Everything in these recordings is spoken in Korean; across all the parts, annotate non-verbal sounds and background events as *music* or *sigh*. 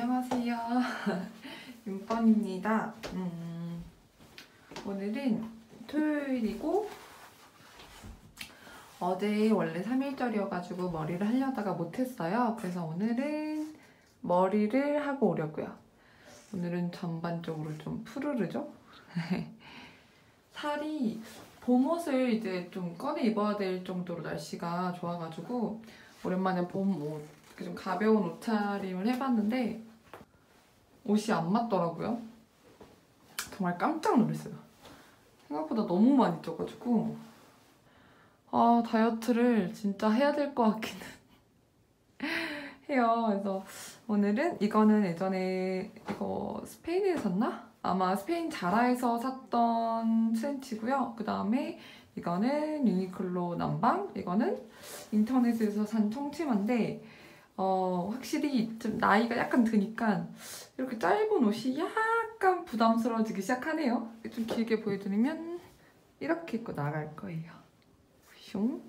안녕하세요. *laughs* 윤번입니다. 음, 오늘은 토요일이고 어제 원래 3일절이어가지고 머리를 하려다가 못했어요. 그래서 오늘은 머리를 하고 오려고요. 오늘은 전반적으로 좀 푸르르죠? *laughs* 살이 봄옷을 이제 좀 꺼내 입어야 될 정도로 날씨가 좋아가지고 오랜만에 봄옷 좀 가벼운 옷차림을 해봤는데 옷이 안 맞더라고요. 정말 깜짝 놀랐어요. 생각보다 너무 많이 쪄가지고 아 다이어트를 진짜 해야 될 것 같기는 *laughs* 해요. 그래서 오늘은 이거는 예전에 이거 스페인에서 샀나? 아마 스페인 자라에서 샀던 트렌치고요. 그 다음에 이거는 유니클로 남방, 이거는 인터넷에서 산 청치마인데 어, 확실히 좀 나이가 약간 드니까 이렇게 짧은 옷이 약간 부담스러워지기 시작하네요. 좀 길게 보여드리면 이렇게 입고 나갈 거예요. 슝.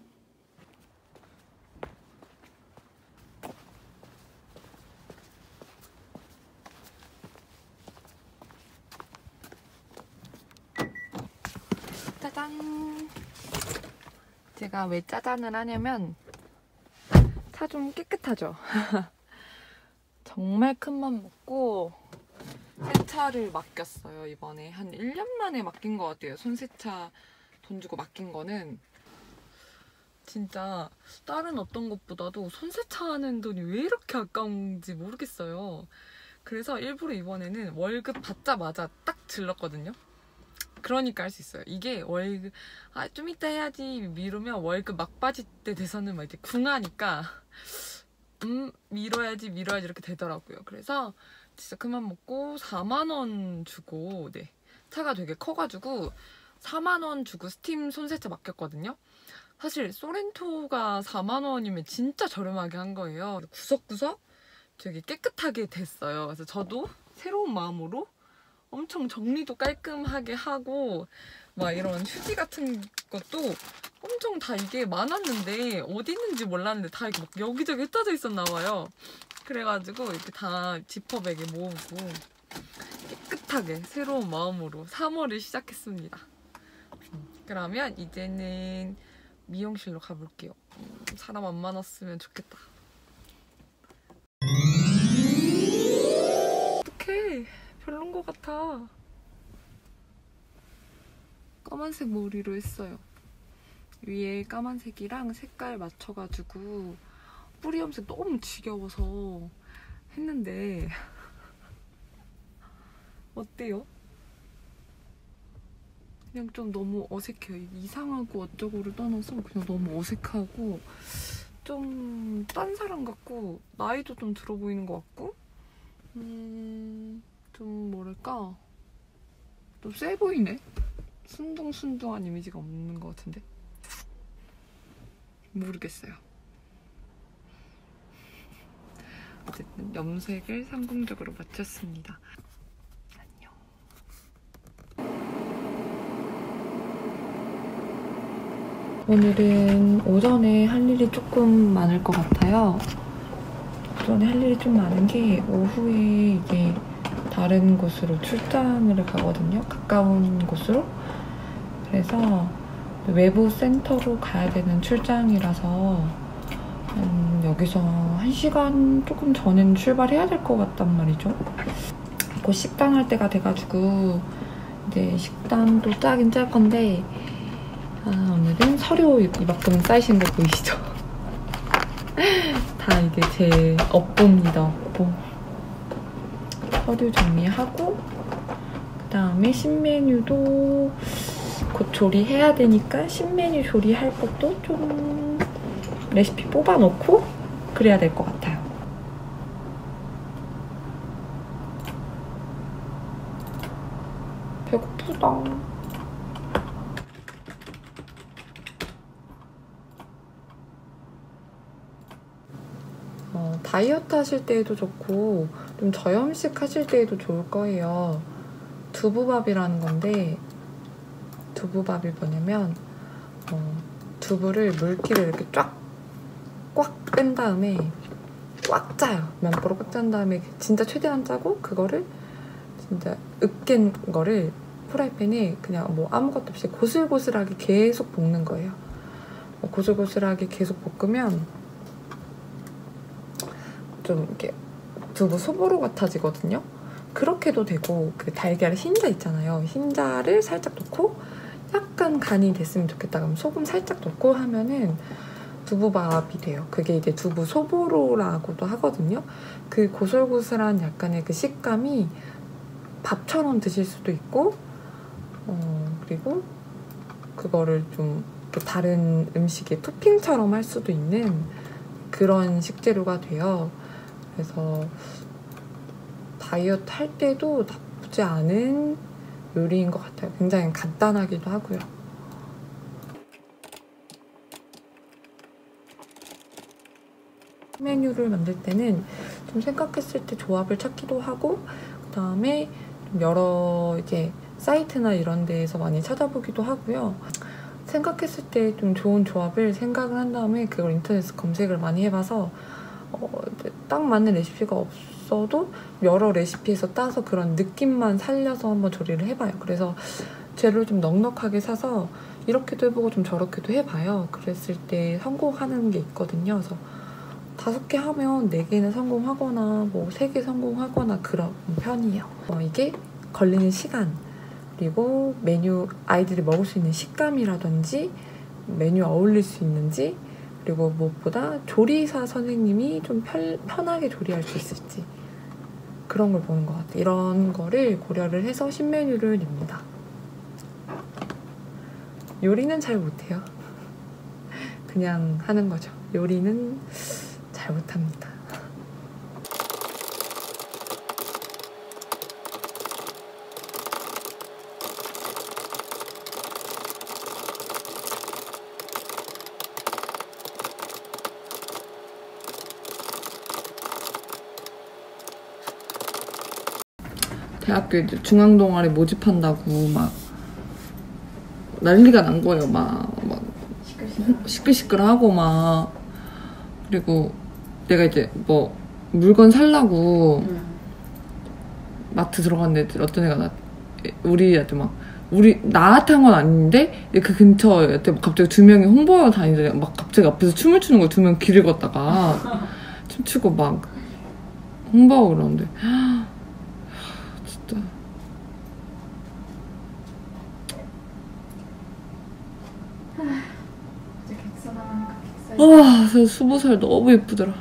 짜잔! 제가 왜 짜잔을 하냐면 차 좀 깨끗하죠? *laughs* 정말 큰 맘 먹고 세차를 맡겼어요 이번에. 한 1년 만에 맡긴 것 같아요. 손세차 돈 주고 맡긴 거는. 진짜 다른 어떤 것보다도 손세차 하는 돈이 왜 이렇게 아까운지 모르겠어요. 그래서 일부러 이번에는 월급 받자마자 딱 질렀거든요. 그러니까 할 수 있어요. 이게 월급 아 좀 이따 해야지 미루면 월급 막빠질 때 돼서는 막 이제 궁하니까 음 미뤄야지 미뤄야지 이렇게 되더라고요. 그래서 진짜 그만 먹고 4만 원 주고 네 차가 되게 커가지고 4만 원 주고 스팀 손세차 맡겼거든요. 사실 소렌토가 4만 원이면 진짜 저렴하게 한 거예요. 구석구석 되게 깨끗하게 됐어요. 그래서 저도 새로운 마음으로 엄청 정리도 깔끔하게 하고 막 이런 휴지 같은 것도 엄청 다 이게 많았는데 어디 있는지 몰랐는데 다 이렇게 막 여기저기 흩어져 있었나 봐요. 그래가지고 이렇게 다 지퍼백에 모으고 깨끗하게 새로운 마음으로 3월을 시작했습니다. 그러면 이제는 미용실로 가볼게요. 음, 사람 안 많았으면 좋겠다. 어떡해. 별론 것 같아. 까만색 머리로 했어요. 위에 까만색이랑 색깔 맞춰가지고 뿌리 염색 너무 지겨워서 했는데 *laughs* 어때요? 그냥 좀 너무 어색해요. 이상하고 어쩌고를 떠나서 그냥 너무 어색하고 좀 딴 사람 같고 나이도 좀 들어 보이는 것 같고 음... 좀 뭐랄까 좀 세 보이네 순둥순둥한 이미지가 없는 것 같은데 모르겠어요 어쨌든 염색을 성공적으로 마쳤습니다 안녕 오늘은 오전에 할 일이 조금 많을 것 같아요 오전에 할 일이 좀 많은 게 오후에 이게 다른 곳으로 출장을 가거든요. 가까운 곳으로. 그래서 외부 센터로 가야 되는 출장이라서 음, 여기서 1시간 조금 전엔 출발해야 될 것 같단 말이죠. 곧 식단 할 때가 돼가지고 이제 식단도 짜긴 짤 건데 아, 오늘은 서류 이만큼 쌓이신 거 보이시죠? *laughs* 다 이게 제 업보입니다, 업보. 서류 정리하고 그 다음에 신메뉴도 곧 조리해야 되니까 신메뉴 조리할 것도 좀 레시피 뽑아놓고 그래야 될 것 같아요. 배고프다. 어, 다이어트 하실 때에도 좋고 좀 저염식 하실 때에도 좋을 거예요. 두부밥이라는 건데 두부밥이 뭐냐면 어, 두부를 물기를 이렇게 쫙 꽉 뺀 다음에 꽉 짜요. 면보로 꽉 짠 다음에 진짜 최대한 짜고 그거를 진짜 으깬 거를 프라이팬에 그냥 뭐 아무것도 없이 고슬고슬하게 계속 볶는 거예요. 뭐 고슬고슬하게 계속 볶으면 좀 이렇게 두부 소보로 같아지거든요. 그렇게도 되고 그 달걀 흰자 있잖아요. 흰자를 살짝 넣고 약간 간이 됐으면 좋겠다. 그럼 소금 살짝 넣고 하면은 두부밥이 돼요. 그게 이제 두부 소보로라고도 하거든요. 그 고슬고슬한 약간의 그 식감이 밥처럼 드실 수도 있고, 어, 그리고 그거를 좀 다른 음식의 토핑처럼 할 수도 있는 그런 식재료가 돼요. 그래서 다이어트 할 때도 나쁘지 않은 요리인 것 같아요. 굉장히 간단하기도 하고요. 메뉴를 만들 때는 좀 생각했을 때 조합을 찾기도 하고 그 다음에 좀 여러 이제 사이트나 이런 데에서 많이 찾아보기도 하고요. 생각했을 때 좀 좋은 조합을 생각을 한 다음에 그걸 인터넷에서 검색을 많이 해봐서 어, 딱 맞는 레시피가 없 어도 여러 레시피에서 따서 그런 느낌만 살려서 한번 조리를 해봐요. 그래서 재료를 좀 넉넉하게 사서 이렇게도 해보고 좀 저렇게도 해봐요. 그랬을 때 성공하는 게 있거든요. 그래서 다섯 개 하면 네 개는 성공하거나 뭐 세 개 성공하거나 그런 편이에요. 어, 이게 걸리는 시간 그리고 메뉴 아이들이 먹을 수 있는 식감이라든지 메뉴 어울릴 수 있는지 그리고 무엇보다 조리사 선생님이 좀 편, 편하게 조리할 수 있을지 그런 걸 보는 것 같아요. 이런 거를 고려를 해서 신메뉴를 냅니다. 요리는 잘 못해요. *laughs* 그냥 하는 거죠. 요리는 잘 못합니다. 대학교 이제 중앙 동아리 모집한다고 막 난리가 난 거예요. 막, 막 시끌시끌하고 막. 그리고 내가 이제 뭐 물건 살라고 마트 들어갔는데 어떤 애가 나 우리한테 막 우리 나한테 한 건 아닌데? 그 근처에 갑자기 두 명이 홍보하러 다니더니 막 갑자기 앞에서 춤을 추는 거야 두명 길을 걷다가 *laughs* 춤추고 막 홍보하고 그러는데 진짜 와 스무 살 너무 예쁘더라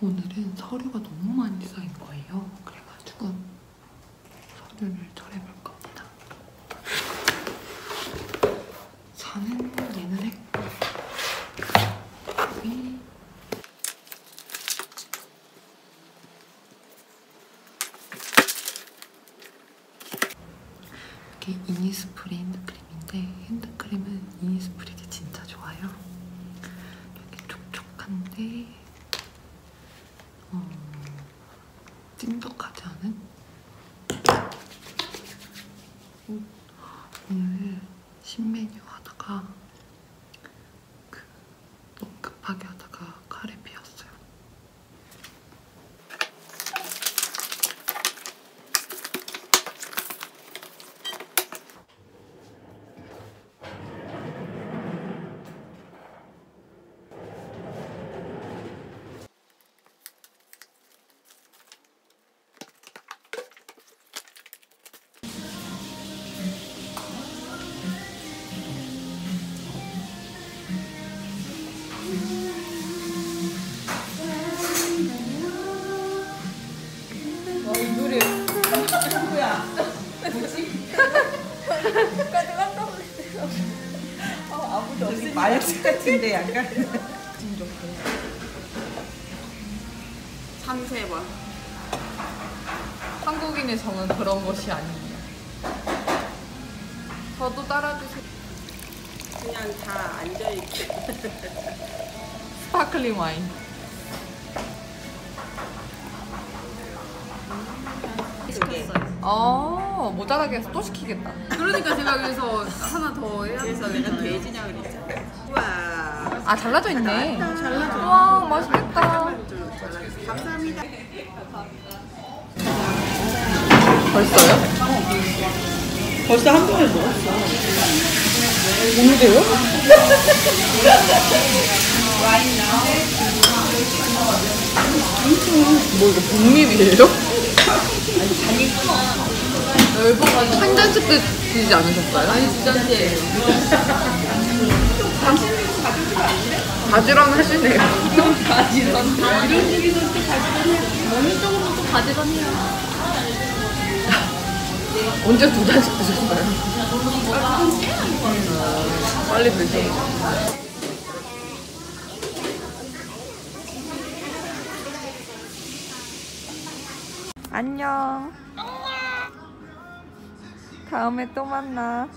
오늘은 서류가 너무 많이 쌓인 거예요. 그래가지고 서류를 처리해볼 겁니다. 저는 얘는 했고 여기 이게 이니스프리 핸드크림인데 핸드크림은 이니스프리가 진짜 좋아요. 이렇게 촉촉한데 어, 찐득하지 않은? 음, 마약식 같은데 약간 참새벌. 한국인의 정은 그런 것이 아니에요. 저도 따라주세요. 그냥 다 앉아있고 스파클링 와인. 시켰어요 아 모자라게 해서 또 시키겠다. 그러니까 제가 그래서 하나 더 해야 그래서 내가 돼지냐 그랬잖아 우와 아 잘라져 있네. 잘라줘. 와 맛있겠다. 감사합니다. 벌써요? 벌써 한 번에 먹었어. 뭔데요? *laughs* 뭐 이거 복립이에요? 한 잔씩 드시지 않으셨어요? 아니 두 잔째예요. 바지런 하시네요. 바지런. 어느 쪽으로 또 바지런 해요. 언제 두 잔씩 드셨어요? 빨리 드셔. 안녕. 다음에 또 만나.